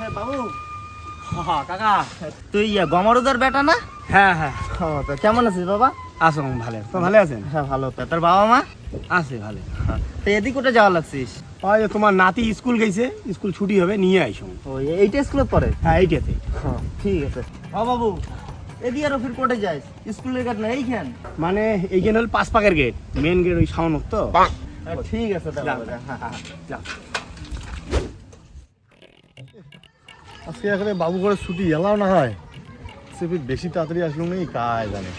হ্যাঁ বাবু। হ্যাঁ কাকা। তুই ইয়া গমরদার বেটা না? হ্যাঁ হ্যাঁ। তো কেমন আছিস বাবা? আসো ভালো তো ভালো আছেন? হ্যাঁ ভালো। তো তোর বাবা মা? আছে ভালো। তো এদিক কোটে যাওয়া লাগছিস? ওই তোমার নাতি স্কুল গেছে স্কুল ছুটি হবে নিয়ে আইসো। ও এইটা স্কুলে পড়ে হ্যাঁ এইটাতে। হ্যাঁ ঠিক আছে। ও বাবু এদিকে আরও ফির কোটে যাইস স্কুলের না এইখান? মানে এইখানে হল পাঁচ পাকের গেট মেন গেট ওই সাউনক তো? ঠিক আছে তাহলে। হ্যাঁ, হ্যাঁ, হ্যাঁ। যাও। আজকে এখানে বাবু করে ছুটি, এলাও না হয়। সে বেশি তাড়াতাড়ি আসলো নেই কাজ জানে।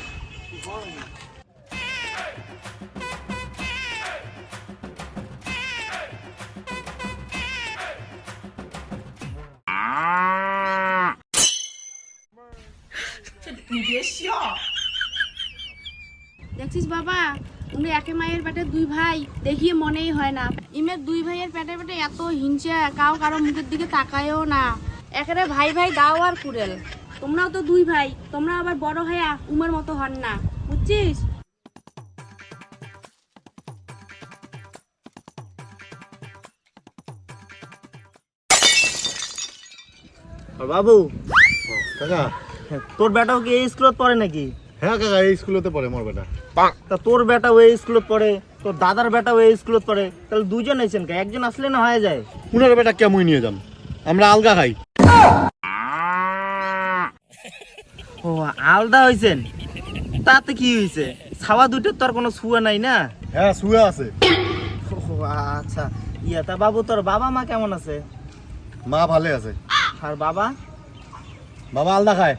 দেখছিস বাবা, উনি একে মায়ের পেটে দুই ভাই, দেখিয়ে মনেই হয় না। ইমের দুই ভাইয়ের পেটে পেটে এত হিংসা, কাউ কারও মুখের দিকে তাকায়ও না। একেবারে ভাই ভাই দাও আর কুড়েল। তোমরাও তো দুই ভাই তোমরা আবার বড় হয়ে উমার মতো হন না বুঝছিস? বাবু কাকা তোর বেটাও কি এই স্কুলত পড়ে নাকি? হ্যাঁ কাকা এই স্কুলেতে পড়ে মোর বেটা। তা তোর বেটাও এই স্কুলত পড়ে তোর দাদার বেটাও এই স্কুলত পড়ে তাহলে দুজন আইছেন কে? একজন আসলে না হয়ে যায়? উনার বেটা কেমন নিয়ে যাম আমরা আলগা খাই। ও আলাদা হয়েছেন তাতে কি হয়েছে ছাওয়া দুটোর তো আর কোনো ছুয়া নাই না? হ্যাঁ শুয়ে আছে। ও আচ্ছা। ইয়া তা বাবু তোর বাবা মা কেমন আছে? মা ভালো আছে। আর বাবা? বাবা আলদা খায়।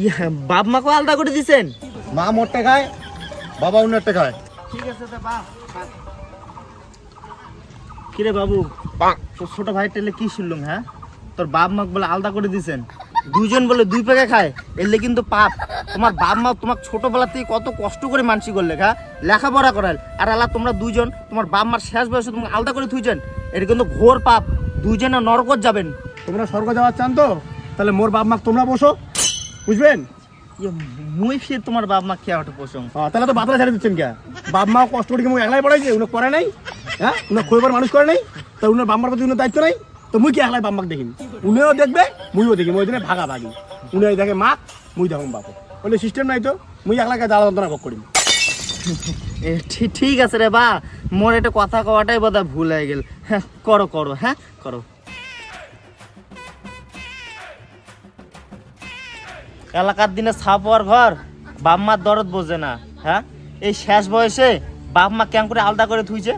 ইয়া বাপ মাকে আলাদা করে দিছেন? মা মোটটা খায় বাবা উনারটা খায়। ঠিক আছে তা বাপ কিরে বাবু? তোর ছোট ভাই টেলে কি শুনলুম হ্যাঁ? তোর বাপ মাক বলে আলাদা করে দিছেন। দুইজন বলে দুই পেকে খায় এলে কিন্তু পাপ। তোমার বাপ মা তোমার ছোটবেলা থেকে কত কষ্ট করে মানসি করলে হ্যাঁ? লেখাপড়া করাল আর আলা তোমরা দুইজন তোমার বাপ মার শেষ বয়সে তোমাকে আলাদা করে থুইছেন। এটা কিন্তু ঘোর পাপ। দুইজনে নরকত যাবেন। তোমরা স্বর্গ যাওয়ার চান তো? তাহলে মোর বাপ মা তোমরা বসো। বুঝবেন? মুই ফির তোমার বাপ মা খেয়ে ওঠে পোষণ তাহলে তো বাতলা ছেড়ে দিচ্ছেন কে? বাপ মা কষ্ট করে কি একলাই পড়াইছে? উনি করে নাই? হ্যাঁ? উনি খোঁজবার মানুষ করে নাই, তো উনার বাম্মার প্রতি উনার দায়িত্ব নাই, তো মুই কি একলাই বাম্মাক দেখিন উনিও দেখবে, মুইও দেখি ওই দিনে ভাগা ভাগি উনি দেখে মা মুই দেখুন বাপ। বলে, সিস্টেম নাই তো, মুই একলাই জ্বালা যন্ত্রণা ভোগ করি ঠিক আছে রে বা, মোর এটা কথা কওয়াটাই বোধহয় ভুল হয়ে গেল। হ্যাঁ করো করো হ্যাঁ করো। এলাকার দিনে ছাপ হওয়ার ঘর, বাপ মার দরদ বোঝে না হ্যাঁ? এই শেষ বয়সে বাপ মা কেমন করে আলাদা করে থুইছে?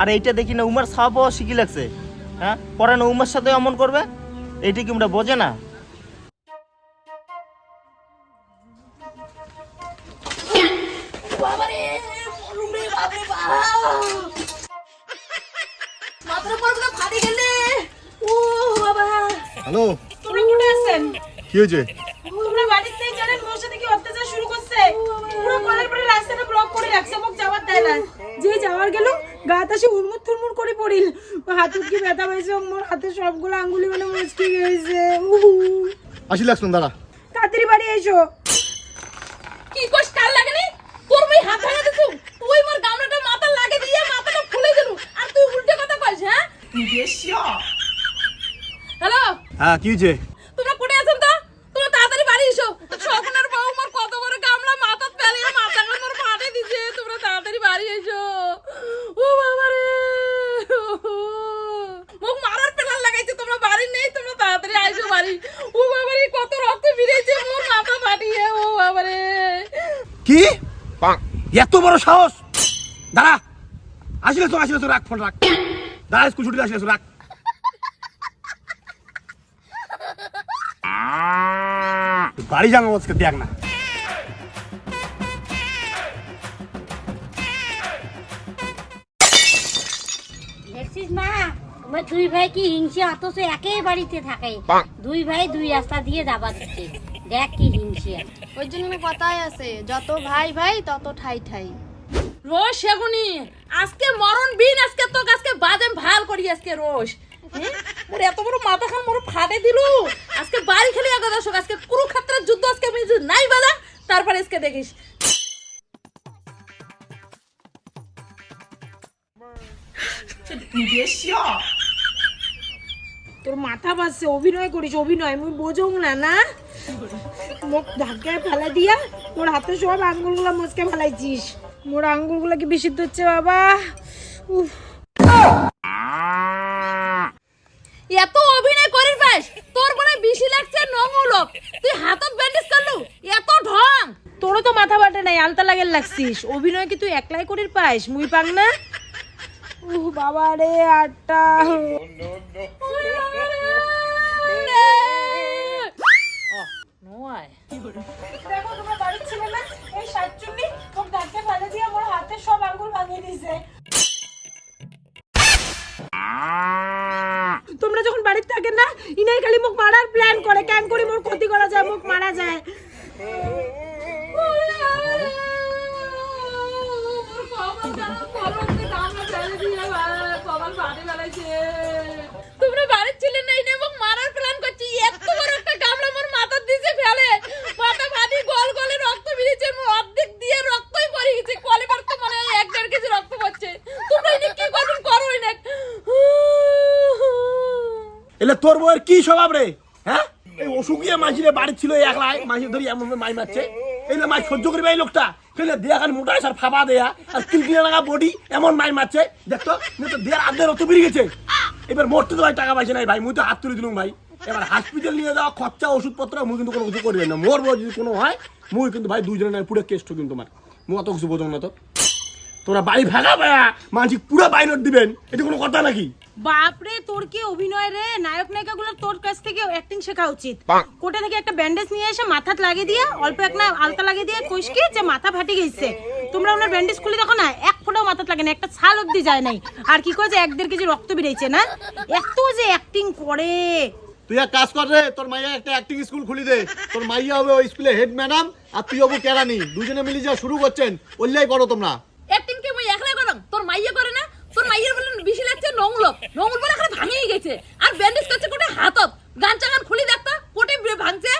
আর এইটা দেখি না উমার ছাপ হওয়া শিখি লাগছে। হ্যাঁ? পরে না উমার সাথে অমন করবে? এইটা কি আমরা বোঝে না? হ্যালো। তোমরা কোথায় আছেন? কি হয়েছে? তোমরা বাড়িতে জানেন মোর সাথে কি অত্যাচার শুরু করছে? পুরো কলের পরে রাস্তাটা ব্লক করে রাখছে মোক যাওয়ার দেয় না। যে যাওয়ার গেল গাত আসে উড়মুড় করে পড়িল। হাতুর কি ব্যথা পাইছে মোর হাতে সবগুলো আঙ্গুলি মানে মুচকে গেছে। উহু। আসি লাগছুন দাঁড়া। তাড়াতাড়ি বাড়ি এসো। কি কষ্ট কাল লাগেনি? তোর মই হাত ভাঙা দিছু? তুই মোর গামলাটা মাথা লাগে দিয়ে মাথাটা ফুলে দিলু। আর তুই উল্টে কথা কইছ হ্যাঁ? হ্যালো? হ্যাঁ কি হয়েছে তোমরা কোথায় আছেন তো তোমরা তাড়াতাড়ি বাড়ি এসো সকনের বউ মোর কত বড় গামলা মাথা ফেলিয়ে মাথা মোর ফাটে দিছে তোমরা তাড়াতাড়ি বাড়ি এসো ও বাবা রে মুখ মারার প্ল্যান লাগাইছে তোমরা বাড়ি নেই তোমরা বাড়ি। ও বাবারে কত রক্ত বেরিয়েছে মোর মাথা ফাটিয়ে ও বাবারে। কি? এত বড় সাহস? দাঁড়া। আসলে তো আসলে তো রাখ ফোন রাখ। দাঁড়া স্কুল ছুটি আসলে তো রাখ। বাড়ি যাব আজকে দেখ না। কি হিংসে অথচ একই বাড়িতে থাকে। দুই ভাই দুই রাস্তা দিয়ে যাবা দিচ্ছে। দেখ কি হিংসে। ওই জন্য কথাই আছে যত ভাই ভাই তত ঠাই ঠাই। সেগুনি আজকে মরণ বিন আজকে তো আজকে বাজেম ভালো করি আজকে হ্যাঁ? মোর এত বড় মাথা খান মোর ফাটে দিলু। আজকে বাড়ি খেলে আগে দর্শক আজকে কুরুক্ষেত্রের যুদ্ধ আজকে আমি নাই বাজা তারপরে আজকে দেখিস। তোর মাথা বাজছে অভিনয় করিস অভিনয়। মুই বোঝং না না? মুখ ধাক্কায় ফেলা দিয়া মোর হাতে সব আঙ্গুলগুলো মুচকে ফেলাইছিস। মোর আঙ্গুলগুলো কি বিশুদ্ধ হচ্ছে বাবা? উফ। এত অভিনয় করিস পাস তোর মনে বেশি লাগছে নমূলক তুই হাতত ব্যান্ডেজ করলু এত ঢং। তোরও তো মাথা বাটে নাই আলতা লাগের লাগছিস। অভিনয় কি তুই একলাই করির পাইস মুই পাং না? উহ বাবা রে আটটা তোমরা সব দিয়েছে। তোমরা যখন বাড়িতে থাকেন না, ইনাই খালি মুখ মারার প্ল্যান করে। কেন করি মোর ক্ষতি করা যায়, মুখ মারা যায়? তোমরা বাড়ির ছিলেন না এনে এবং মারার প্ল্যান করছি এত বড় একটা গামলা মোর মাথার দিছে ফেলে মাথা ফাটি গল গলে রক্ত বেরিয়েছে মোর অর্ধেক দিয়ে রক্তই পড়ে গেছে কলেবার তো মনে হয় এক দেড় কেজি রক্ত পড়ছে তোমরা এনে কি করবেন করো এনে এলে তোর বউয়ের কি স্বভাব রে? হ্যাঁ? এই অসুখিয়ে মাঝিরে বাড়ি ছিল একলাই, মাঝি ধরি এমন মাই মারছে। এই মাই সহ্য করবে এই লোকটা। ফেলে আর দেয়া, আর কিলকিলে লাগা বডি এমন মাই মারছে। দেখতো তো দেয়ার বেরিয়ে গেছে। এবার মরতে তো ভাই টাকা পাইছে নাই ভাই, মুই তো হাত তুলে দিলুম ভাই। এবার হসপিটাল নিয়ে যাওয়া খরচা, ওষুধপত্র, মুই কিন্তু কোনো কিছু করবে না। মোর বউ যদি কোনো হয়, মুই কিন্তু ভাই দুজনে পুরো কেষ্ট কিন্তু তোমার। মুই অত কিছু না তো। তোমরা বাড়ি ভাগা ভায়া মানসিক পুরো বাইনট দিবেন। এটা কোনো কথা নাকি? বাপরে তোর কি অভিনয় রে? নায়ক নায়িকাগুলো তোর কাছ থেকে অ্যাক্টিং শেখা উচিত। কোটা থেকে একটা ব্যান্ডেজ নিয়ে এসে মাথাত লাগিয়ে দিয়ে অল্প একটা আলতা লাগিয়ে দিয়ে কইস কি যে মাথা ফাটি গেছে। তোমরা ওনার ব্যান্ডেজ খুলে দেখো না এক ফোঁটাও মাথাত লাগে না একটা ছাল অব্দি যায় নাই। আর কি করে যে এক দেড় কেজি রক্ত বেরিয়েছে না? এত যে অ্যাক্টিং করে। তুই এক কাজ কর রে তোর মাইয়া একটা অ্যাক্টিং স্কুল খুলি দে। তোর মাইয়া হবে ওই স্কুলে হেড ম্যাডাম আর তুই হব কেরানি। দুজনে মিলে যা শুরু করছেন ওল্লাই করো তোমরা। অ্যাক্টিং কি মই একলাই করম তোর মাইয়া করে না? তোর মাইয়ের বলে বেশি লাগছে নমলক নমল বলে এখানে ভাঙিয়ে গেছে। আর ব্যান্ডেজ করছে কোটে হাতত গান চাগান খুলি দেখতা কোটে ভাঙছে।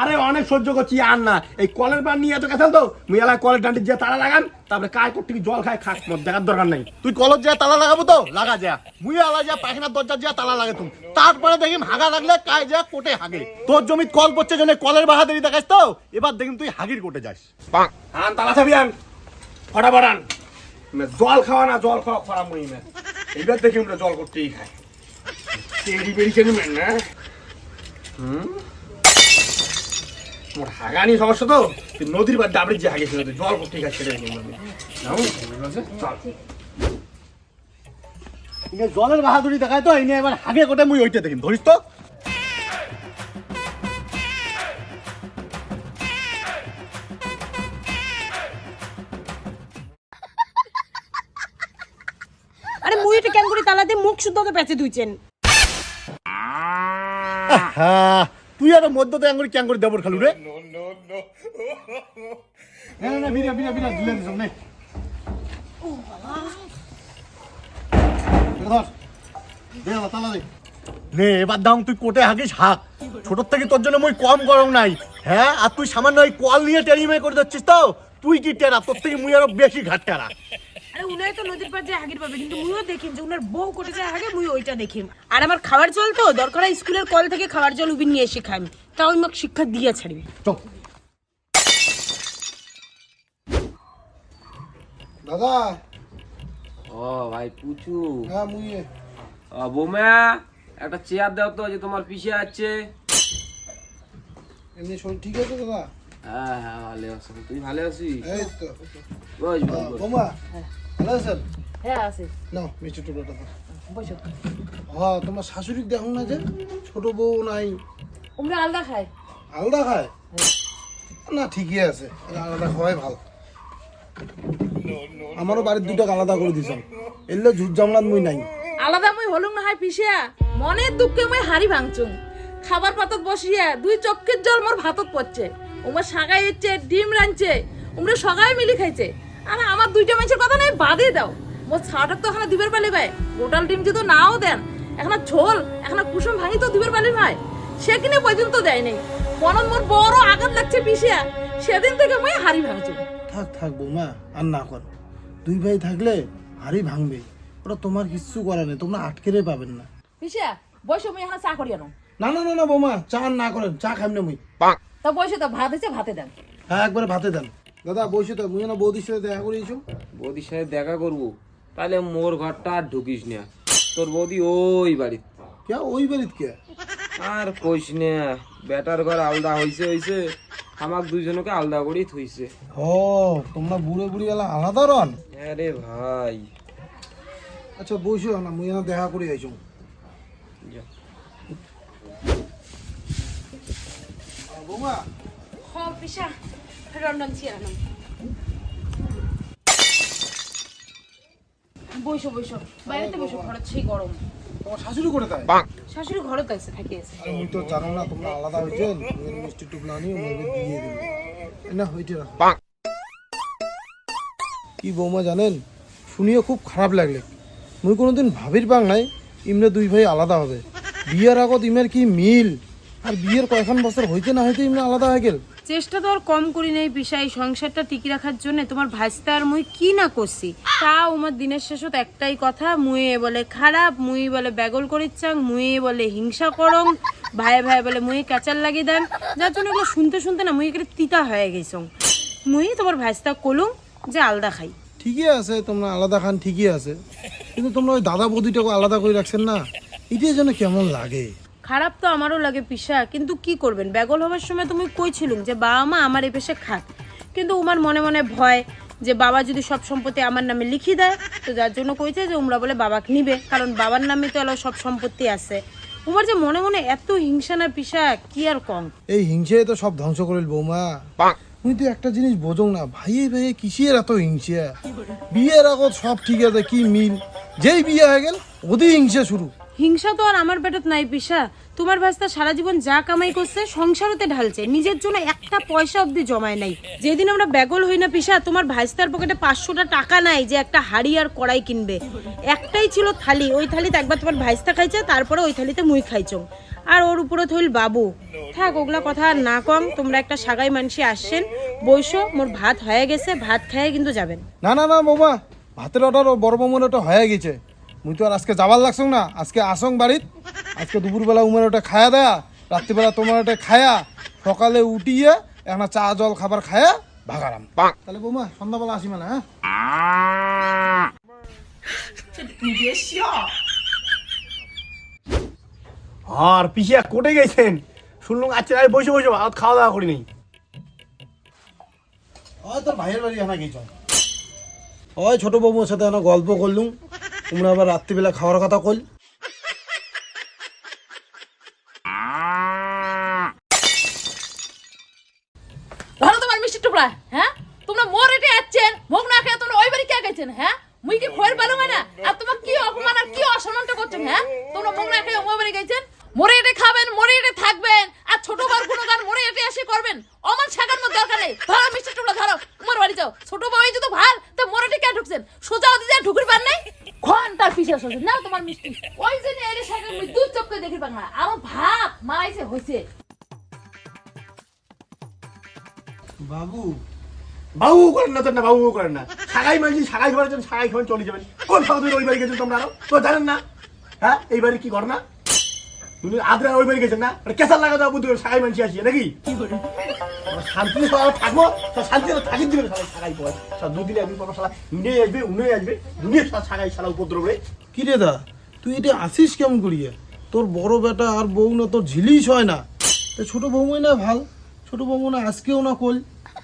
আরে অনেক সহ্য করছি আর না। এই কলের পান নিয়ে এত তো মুই এলাকায় কলের ডান্ডি যে তারা লাগান তারপরে কায় করতে কি জল খায় খাক মদ দেখার দরকার নাই। তুই কলের যা তালা লাগাবো তো? লাগা যা। মুই আলা যা পায়খানার দরজা যা তালা লাগে তুমি। তারপরে দেখিম হাগা লাগলে কায় যা কোটে হাগে। তোর জমি কল পড়ছে জন্য কলের বাহাদুরি দেখাস তো? এবার দেখিম তুই হাগির কোটে যাস। আন তালা চাবি আন। ফটাফট আন। জল খাওয়া না, জল খাওয়া খরা মুই মে এইবার দেখি আমরা জল করতেই খাই। তেরি বেরি কেন মেন না? হুম? মোর হাগানি সমস্যা তো? নদীর বা ডাবড়ি যে হাগে তুই জল করতেই খাই সেটা জলের বাহাদুরি দেখায় তো ইনে এবার হাগে কোটে মুই ওইটা দেখিম ধরিস তো? তালা দিয়ে মুখ শুদ্ধ পেঁচে দুইছেন হ্যাঁ তুই আর মধ্যতে আঙ্গুরি ক্যাঙ্গুরি দেবর খালু রে? এবার দাম তুই কোটে হাগিস হাক। ছোট থেকে তোর জন্য মই কম গরম নাই। হ্যাঁ আর তুই সামান্য কল নিয়ে টেরিমে করে দিচ্ছিস তো? তুই কি টেরা? তোর থেকে মুই আরও বেশি ঘাট টেরা। আরে উনাই তো নদীর পার যায় হাগির পাবে কিন্তু মুইও দেখিম যে উনার বউ কোটে যায় হাগে মুই ওইটা দেখিম আর আমার খাবার জল তো দরকার হয় স্কুলের কল থেকে খাবার জল উবিন নিয়ে এসে খাইম তাও আমি শিক্ষা দিয়ে ছাড়বি। চল। দাদা। ও ভাই পুচু। হ্যাঁ মুই ও, বৌমা একটা চেয়ার দাও তো যে তোমার পিছে আছে। এমনি শরীর ঠিক আছে দাদা? হ্যাঁ হ্যাঁ ভালো আছি। তুই ভালো আছিস? এই তো। বস বস বস। বোমা ভালো আছেন? হ্যাঁ আছে। নাও মিষ্টি টুকরোটা দাও। বসো। হ্যাঁ তোমার শাশুড়ি দেখো না যে ছোট বউ নাই। উমরা আলাদা খায়। আলাদা খায়? না ঠিকই আছে। আলাদা খাওয়াই ভালো। আমারও বাড়ির দুটো আলাদা করে দিছেন এলে ঝুট জামলাত মুই নাই। আলাদা মই হলুম না হয় পিছিয়া মনের দুঃখে মই হাড়ি ভাঙছুম খাবার পাতত বসিয়া দুই চক্কের জল মোর ভাতত পড়ছে। উমার সাগাই হচ্ছে ডিম রাঁধছে। উমরা সবাই মিলি খাইছে। আর আমার দুইটা মানুষের কথা নাই বাদে দাও। মোর ছাড়াটা তো এখানে দিবের পালি ভাই। গোটাল ডিম যদি নাও দেন এখন ঝোল এখন কুসুম ভাঙি তো দিবের পালি ভাই। সে কিনে পর্যন্ত দেয় নাই। মনত মোর বড় আঘাত লাগছে পিছিয়া সেদিন থেকে মই হাড়ি ভাঙছুম থাক থাক বৌমা আর না কর। দুই ভাই থাকলে হাড়ি ভাঙবে ওটা তোমার কিচ্ছু করার নেই তোমরা আটকেরে পাবেন না। পিছিয়া বসে মুই এখানে চা করি আনো। না না না না বৌমা চা না করেন। চা খাইম না মুই। তা বসে তো ভাত হয়েছে ভাতে দেন। হ্যাঁ একবারে ভাতে দেন। দাদা বসে তো মুই না বৌদির সাথে দেখা করিয়েছো বৌদির সাথে দেখা করব? তাহলে মোর ঘরটা আর ঢুকিস না। তোর বৌদি ওই বাড়িতে। কে ওই বাড়িত কে? আর কইস না বেটার ঘর আলাদা হইছে হইছে। আমাক দুইজনকে আলাদা করেই থইছে। ও তোমরা বুড়ে বুড়ি এলা আলাদা রন? আরে ভাই। আচ্ছা বসো না মুই না দেখা করে আইছো যা। বৌমা হ পিসা। রন্ডন ছিয়ার বইসো বইসো বাইরেতে বসো ঘরের সেই গরম। তোমার শাশুড়ি করে তাই শাশুড়ি ঘরে তো আছে আছে। আরে মুই তো জানো না তোমরা আলাদা হয়েছেন মিষ্টি টুকলা নিয়ে মুই দিয়ে দেবো। না হইতে রাখো। কি বৌমা জানেন শুনিয়ে খুব খারাপ লাগলে। মুই কোনোদিন ভাবির পাং নাই ইমরা দুই ভাই আলাদা হবে। বিয়ের আগত ইমের কি মিল? আর বিয়ের কয়েকখান বছর হইতে না হইতে ইমরা আলাদা হয়ে গেল? চেষ্টা তো আর কম করি নাই এই সংসারটা টিকি রাখার জন্য। তোমার ভাইস্তা আর মুই কি না করছি? তাও আমার দিনের শেষত একটাই কথা মুয়ে বলে খারাপ, মুই বলে ব্যাগল করিচ্ছাং মুয়ে বলে হিংসা করং, ভাই ভাই বলে মুই কাচার লাগিয়ে দেন। যার জন্য এগুলো শুনতে শুনতে না মুই একেবারে তিতা হয়ে গেছং। মুই তোমার ভাইস্তা কলুম যে আলদা খাই। ঠিকই আছে, তোমরা আলাদা খান ঠিকই আছে। কিন্তু তোমরা ওই দাদা বৌদিটাকে আলাদা করে রাখছেন না? এটাই যেন কেমন লাগে। খারাপ তো আমারও লাগে পিসা কিন্তু কি করবেন? ব্যাগল হওয়ার সময় তুমি কইছিলুম যে বাবা মা আমার এই পেশে খাক। কিন্তু উমার মনে মনে ভয় যে বাবা যদি সব সম্পত্তি আমার নামে লিখি দেয় তো যার জন্য কইছে যে উমরা বলে বাবাকে নিবে কারণ বাবার নামে তো এলো সব সম্পত্তি আছে। উমার যে মনে মনে এত হিংসা না পিসা কি আর কম? এই হিংসে তো সব ধ্বংস করিল বৌমা। তুই তো একটা জিনিস বোঝো না ভাইয়ে ভাইয়ে কিসের এত হিংসা? বিয়ের আগত সব ঠিক আছে কি মিল? যেই বিয়ে হয়ে গেল ওদের হিংসা শুরু। হিংসা তো আর আমার পেটত নাই পিসা। তোমার ভাস্তা সারা জীবন যা কামাই করছে, সংসারতে ঢালছে। নিজের জন্য একটা পয়সা অবধি জমায় নাই। যেদিন আমরা ব্যাগল হই না পিসা, তোমার ভাইস্তার পকেটে পাঁচশোটা টাকা নাই যে একটা হাড়ি আর কড়াই কিনবে। একটাই ছিল থালি, ওই থালিতে একবার তোমার ভাইস্তা খাইছে, তারপরে ওই থালিতে মুই খাইছো আর ওর উপরে থইল বাবু। থাক, ওগুলা কথা আর না কম, তোমরা একটা সাগাই মানসি আসছেন বৈশো মোর ভাত হয়ে গেছে, ভাত খাইয়ে কিন্তু যাবেন। না না না, বৌমা, ভাতের অর্ডার বড় বৌমার ওটা হয়ে গেছে। মুই তো আর আজকে যাবার লাগছং না আজকে আসং বাড়িত। আজকে দুপুরবেলা উমের ওটা খায়া দেয়া রাত্রিবেলা তোমার ওটা খায়া সকালে উঠিয়ে এখন চা জল খাবার খায়া ভাগারাম তাহলে বৌমা সন্ধ্যাবেলা আসি মানে হ্যাঁ? আর পিছিয়া কোটে গেছেন? শুনলুম আচ্ছা আমি বসে বসে ভাত খাওয়া দাওয়া করি নেই। ওই তোর ভাইয়ের বাড়ি এখানে গেছ। ওই ছোট বৌমার সাথে এখন গল্প করলুম। তোমরা আবার রাত্রিবেলা খাওয়ার কথা কল ধরো তোমার মিষ্টি টুকরা হ্যাঁ? তোমরা মোর যাচ্ছেন মুখ না খেয়ে তোমরা ওই বাড়ি কে গেছেন হ্যাঁ? মুই কি খয়ের না? আর তোমার কি অপমান আর কি অসম্মানটা করছেন হ্যাঁ? তোমরা মুখ না খেয়ে ওই বাড়ি গেছেন? মরে এটে খাবেন, মরে এটে থাকবেন, আর ছোট বার কোনো গান মরে এটে এসে করবেন। অমান ছাগার মধ্যে দরকার নেই। ধরো মিষ্টি টুকরা, ধরো, তোমার বাড়ি যাও। ছোট বাবাই যদি ভালো, তো মরে কে ঢুকছেন। সোজা ওদি যা ঢুকুর পার নাই? ঘণ্টার পিছে আসছে না, তোমার মিষ্টি। ওই জন্য এর সাথে আমি দুধ চপকে দেখি পাঙ্গা না আমার ভাব মারাইছে, হইছে। বাবু বাবু করেন না তো না, বাবু করেন না। সাগাই মাঝি সাগাই খাবার জন্য সাগাই খাবার চলে যাবেন। কোন ফাঁকা ওই বাড়ি গেছেন তোমরা আরও? তো জানেন না? হ্যাঁ এই বাড়ির কি ঘটনা? তুমি আদ্রা ওই বাড়ি গেছেন না? কেসার লাগা যাব তুই সাগাই মানসি আসি নাকি? শান্তি সবাই থাকব শান্তি থাকি দিবে সাগাই পয় সব দুদিনে আমি পাবো শালা উনে আসবে উনে আসবে দুনিয়া সাগাই শালা উপদ্রবে কি রে দা তুই এটা আসিস কেমন করিয়া? তোর বড় বেটা আর বউ না তোর ঝিলিস হয় না। তা ছোট বৌমাই না ভালো ছোট বৌমা না আজকেও না কল।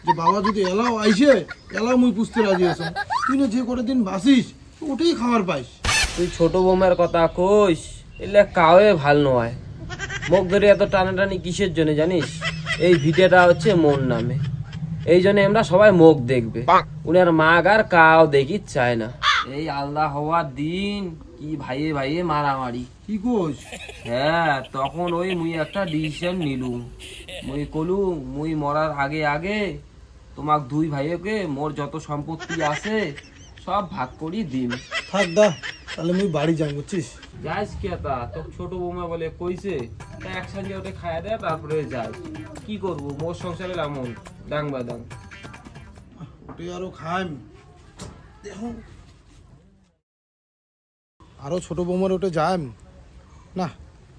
যে বাবা যদি এলাও আইসে এলাও মুই পুষতে রাজি আছো। তুই না যে করে দিন বাসিস ওটাই খাবার পাইস। তুই ছোট বৌমার কথা কইস। এলে কাউয়ে ভালো নয়। মুখ ধরে এত টানাটানি কিসের জন্য জানিস? এই ভিডিওটা হচ্ছে মোর নামে। এই জন্য আমরা সবাই মুখ দেখবে। উনার মাগ আর কাউ দেখি চায় না। এই আলাদা হওয়ার দিন কি ভাইয়ে ভাইয়ে মারামারি। কি কোস হ্যাঁ তখন ওই মুই একটা ডিসিশন নিলুম। মুই কলু মুই মরার আগে আগে তোমাক দুই ভাইকে মোর যত সম্পত্তি আছে সব ভাগ করি দিন থাক দা। তাহলে মুই বাড়ি যাই বুঝছিস? যাইস কে তা? তোর ছোট বৌমা বলে কইছে তা একসঙ্গে ওটা খায়া দেয় তারপরে যাই কি করব? মোর সংসারে এমন ডাং বা ডাং। ওটাই আরও খাইম। দেখুন আরও ছোট বৌমার ওটা যাইম। না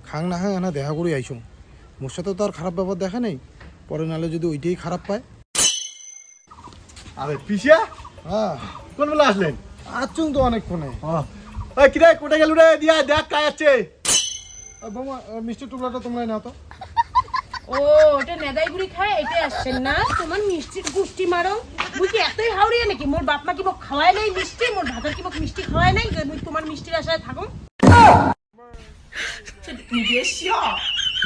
খাং না খাং না দেখা করে আইসুম। মোর সাথে তো আর খারাপ ব্যাপার দেখা নেই। পরে নালে যদি ওইটাই খারাপ পায়। আরে পিসিয়া? হ্যাঁ কোন বেলা আসলেন? আচুং তো অনেকক্ষণে। ওই কিরে কোথায় গেল রে? দিয়া দেখ কাজ আছে। বৌমা মিষ্টি টুকরাটা তোমরা নাও তো। ও ওটা নেদাই গুড়ি খায় এটা আসছে না? তোমার মিষ্টির গুষ্টি মারো। মুই কি এতই হাওড়িয়ে নাকি? মোর বাপ মা কি মোক খাওয়ায় নাই মিষ্টি? মোর ভাতার কি মোক মিষ্টি খাওয়ায় নাই? মুই তোমার মিষ্টির আশায় থাকো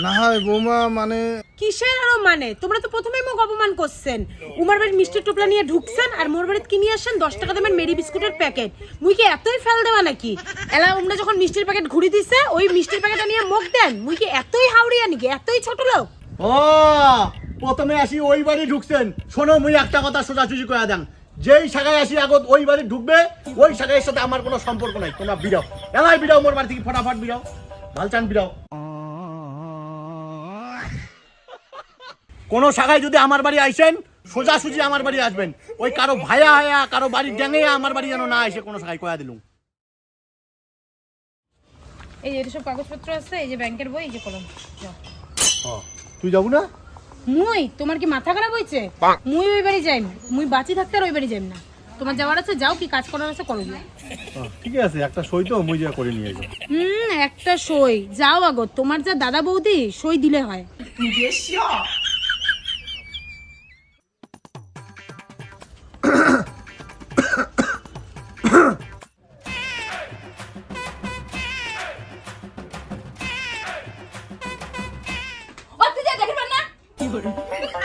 না হয় বৌমা মানে কিসের আরও মানে? তোমরা তো প্রথমেই মোক অপমান করছেন। উমার বাড়ির মিষ্টির টোপলা নিয়ে ঢুকছেন আর মোর বাড়িতে কিনে আসছেন দশ টাকা দামের মেরি বিস্কুটের প্যাকেট। মুই কি এতই ফেল দেওয়া নাকি? এলা উমরা যখন মিষ্টির প্যাকেট ঘুরি দিছে ওই মিষ্টির প্যাকেটটা নিয়ে মুখ দেন। মুই কি এতই হাওড়িয়া নাকি? এতই ছোট লোক? ও প্রথমে আসি ওই বাড়ি ঢুকছেন। শোনো মুই একটা কথা সোজাসুজি করে দেন। যেই শাখায় আসি আগত ওই বাড়ি ঢুকবে ওই শাখার সাথে আমার কোনো সম্পর্ক নাই। তোমরা বিড়াও। এলাই বিড়াও মোর বাড়ি থেকে ফটাফট বিড়াও। ভালচান বিড়াও। কোন শাখায় যদি আমার বাড়ি আইসেন সোজাসুজি আমার বাড়ি আসবেন। ওই কারও ভায়া হায়া কারও বাড়ি ডেঙে আমার বাড়ি যেন না আসে কোনো শাখায় কয়া দিলুম। এই যে সব কাগজপত্র আছে এই যে ব্যাংকের বই এই যে কলম। যাও। তুই যাব না? মুই? তোমার কি মাথা খারাপ হয়েছে? মুই ওই বাড়ি যাইম মুই বাঁচি থাকতে আর ওই বাড়ি যাইম না। তোমার যাওয়ার আছে যাও কি কাজ করার আছে করো। ঠিক আছে একটা সই তো মুই যা করে নিয়ে যাব। হুম একটা সই। যাও আগো তোমার যা দাদা বৌদি সই দিলে হয়।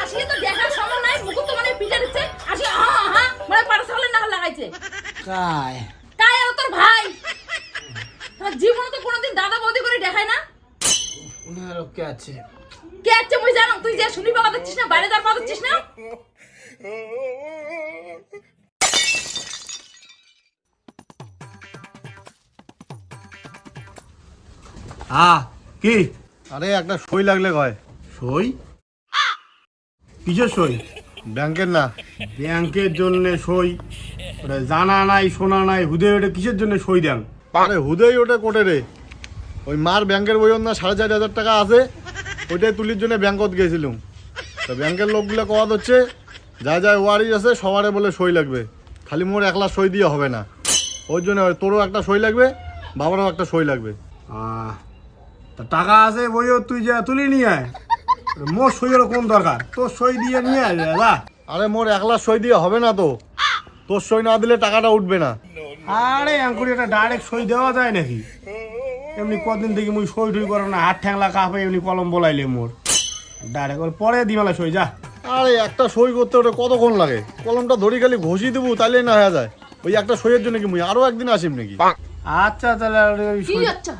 আসলে তো দেখার সময় নাই মুকুট তো মানে পিঠে দিচ্ছে। আসলে হ্যাঁ হ্যাঁ মানে পাড়া ছাগলের লাগাইছে। কায় তাই আর তোর ভাই। তার জীবনে তো কোনোদিন দাদা বৌদি করে দেখায় না। উনারও কে আছে? কে আছে মুই জানো? তুই যে শুনি বাবা দিচ্ছিস না বাইরে যার পা দিচ্ছিস না? হ্যাঁ কি? আরে একটা সই লাগলে কয়। সই? কিসের সই? ব্যাংকের না। ব্যাংকের জন্য সই। ওটা জানা নাই শোনা নাই হুদে ওটা কিসের জন্য সই দেন? আরে হুদেই ওটা কোটে রে? ওই মার ব্যাংকের বই না সাড়ে চার হাজার টাকা আছে ওইটাই তুলির জন্য ব্যাংকত গেছিলাম। তো ব্যাংকের লোকগুলো কওয়াত হচ্ছে যা যা ওয়ারি আছে সবারে বলে সই লাগবে। খালি মোর একলা সই দিয়ে হবে না। ওই জন্য তোরও একটা সই লাগবে বাবারও একটা সই লাগবে। তা টাকা আছে বইও তুই যা তুলি নিয়ে আয়। মোর সইয়ের কোন দরকার? তোর সই দিয়ে নিয়ে দাদা আরে মোর একলা সই দিয়ে হবে না তো। তোর সই না দিলে টাকাটা উঠবে না। আরে আঙ্কুরি এটা ডাইরেক্ট সই দেওয়া যায় নাকি? এমনি কদিন থেকে মুই সই টই করে না হাত ঠ্যাংলা কাপে এমনি কলম বলাইলে মোর। ডাইরেক্ট পরে দিমেলা সই যা। আরে একটা সই করতে ওটা কতক্ষণ লাগে? কলমটা ধরি খালি ঘষি দেবো তাহলে না হয়ে যায়। ওই একটা সইয়ের জন্য কি মুই আরও একদিন আসিম নাকি? আচ্ছা তাহলে কি সই- আচ্ছা?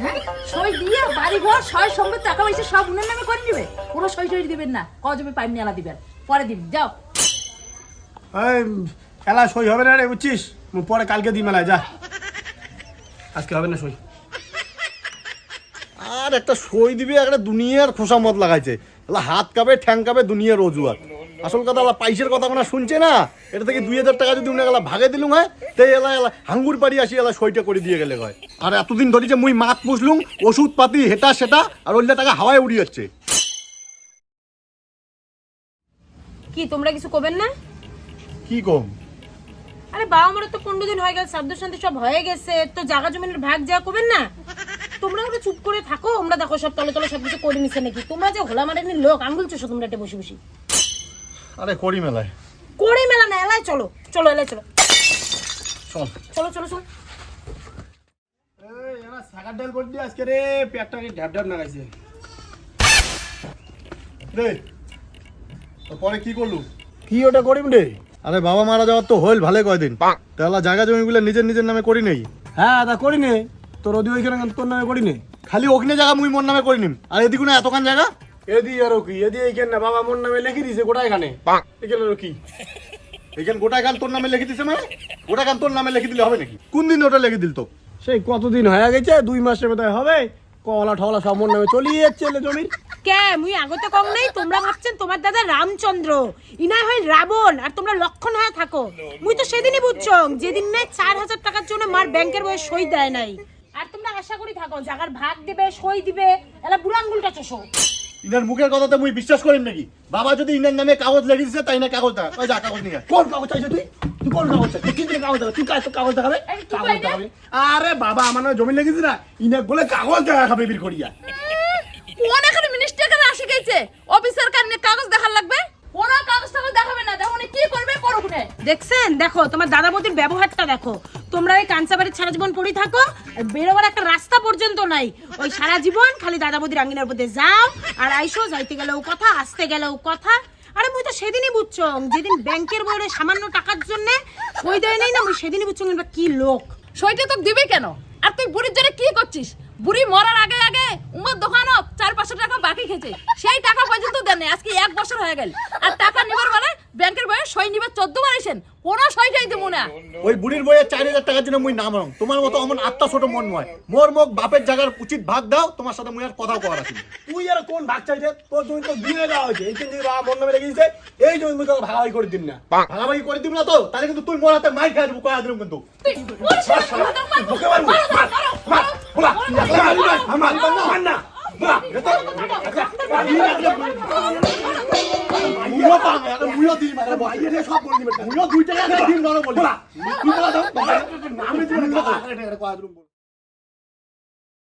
হ্যাঁ? সই দিয়ে বাড়ি ঘর সয় টাকা পয়সা সব উনার নামে করে নিবে কোনো সই সই দিবেন না। কজবে পাইপ নিয়ে আলা দিবেন। পরে দিন যাও। এই এলা সই হবে না রে বুঝছিস? পরে কালকে দিই মেলায় যা। আজকে হবে না সই। আর একটা সই দিবি একটা দুনিয়ার খোসামত লাগাইছে। হাত কাবে ঠ্যাং কাবে দুনিয়ার অজুয়াত আসল কথা এলা পাইসের কথা কোনো শুনছে না। এটা থেকে দুই হাজার টাকা যদি উনি এলা ভাগে দিলুম হয় তাই এলা এলা হাঙ্গুর পাড়ি আসি এলা সইটা করে দিয়ে গেলে হয়। আর এতদিন ধরে যে মুই মাত পুষলুম ওষুধ পাতি হেটা সেটা আর ওইটা টাকা হাওয়ায় উড়ি যাচ্ছে কি তোমরা কিছু করবেন না? কি কম? আরে বাবা আমার তো পনেরো দিন হয়ে গেল সাধ্য শান্তি সব হয়ে গেছে তো জায়গা জমিনের ভাগ যা করবেন না? তোমরা ওটা চুপ করে থাকো আমরা দেখো সব তলে তলে সবকিছু করে নিছে নাকি? তোমরা যে হোলা মারেনি লোক আঙ্গুল চোষো তোমরা এটা বসে বসে। আরে করি মেলায় করি মেলা না এলাই চলো চলো এলাই চলো। চল। চলো চলো চলো। এই এরা সাগার ডাল করে আজকে রে পেটটা কি ঢ্যাপ ঢ্যাপ নাগাইছে। রে তো পরে কি করলু? কি ওটা করিম রে? আরে বাবা মারা যাওয়ার তো হইল ভালো কয়দিন। তাহলে জায়গা জমিগুলো নিজের নিজের নামে করি নেই। হ্যাঁ তা করি নে। তোর ওদি ওইখানে তোর নামে করি নে। খালি ওখানে জায়গা মুই মোর নামে করে নিম। আর এদিকে না এতখান জায়গা? এদি আর কি এদি এইখানে না বাবা মোর নামে লিখে দিছে গোটা এখানে এখানে আর কি। এখান গোটা গান তোর নামে লিখে দিছে মানে? গোটা গান তোর নামে লিখে দিলে হবে নাকি? কোন দিন ওটা লিখে দিল তো? সেই কতদিন হয়ে গেছে? দুই মাসের মধ্যে হবে। কলা ঠলা সব মোর নামে চলিয়ে যাচ্ছে জমির। কে? মুই আগতে কম নেই তোমরা ভাবছেন তোমার দাদা রামচন্দ্র। ইনাই হয় রাবণ আর তোমরা লক্ষণ হয়ে থাকো। মুই তো সেদিনই বুঝছ যেদিন নে চার হাজার টাকার জন্য মার ব্যাংকের বইয়ে সই দেয় নাই। আর তোমরা আশা করি থাকো জাগার ভাগ দিবে সই দিবে এলা বুড়ো আঙ্গুলটা চোষো। ইনার মুখের কথাতে মুই বিশ্বাস করিম নাকি? বাবা যদি ইনার নামে কাগজ লেগে দিছে তাই না কাগজ দেখা? ওই যা কাগজ নিয়ে কোন কাগজ চাইছে তুই? তুই কোন কাগজ চাই তুই কি কাগজ দেখাবে তুই কাজ কাগজ দেখাবে? কাগজ দেখাবে। আরে বাবা আমার নামে জমি লেগেছে না ইনার বলে কাগজ দেখা খাবে বির করিয়া। কোন এখানে মিনিস্টার কাছে আসে গেছে। অফিসার কানে কাগজ দেখার লাগবে? কোনো কাগজ টাগজ দেখাবে না। দেখো কি করবে করুক নে। দেখছেন? দেখো তোমার দাদা বৌদির ব্যবহারটা দেখো। তোমরা ওই কাঞ্চাবাড়ির সারা জীবন পড়ে থাকো বেরোবার একটা রাস্তা পর্যন্ত নাই। ওই সারা জীবন খালি দাদা বৌদির আঙ্গিনার মধ্যে যাও আর আইসো যাইতে গেলেও কথা আসতে গেলেও কথা। আরে মুই তো সেদিনই বুঝছ যেদিন ব্যাংকের বইরে সামান্য টাকার জন্য সই দেয় নাই না মুই সেদিনই বুঝছ কি লোক। সইটা তো দিবে কেন? আর তুই বুড়ির জন্য কি করছিস? বুড়ি মরার আগে আগে উমার দোকানও চার পাঁচশো টাকা বাকি খেয়েছে সেই টাকা পর্যন্ত দেন। আজকে এক বছর হয়ে গেল আর টাকা ব্যাংকের বইয়ে সই নিবে চোদ্দ বার আইসেন কোনো সইটাই দেবো না ওই বুড়ির বইয়ের চার হাজার টাকার জন্য মুই নাম রং তোমার মতো অমন আত্মা ছোট মন নয় মোর মুখ বাপের জায়গার উচিত ভাগ দাও তোমার সাথে মুই আর কথা কওয়ার আছে তুই আর কোন ভাগ চাইছে তোর জমি তো দিয়ে দেওয়া হয়েছে এই জন্য বাবা মন নামে লেগেছে এই জমি মুই তোকে ভাগাভাগি করে দিন না ভাগাভাগি করে দিব না তো তাহলে কিন্তু তুই মোর হাতে মাই খাই দেবো কয়া দিলাম কিন্তু তুই বলিস না, মুখে মার মার মার বলা মার মার না মুইও পাম এখন মুইও দিই মানে বলে দুই টাকা দিন বলি বলা তুই দাও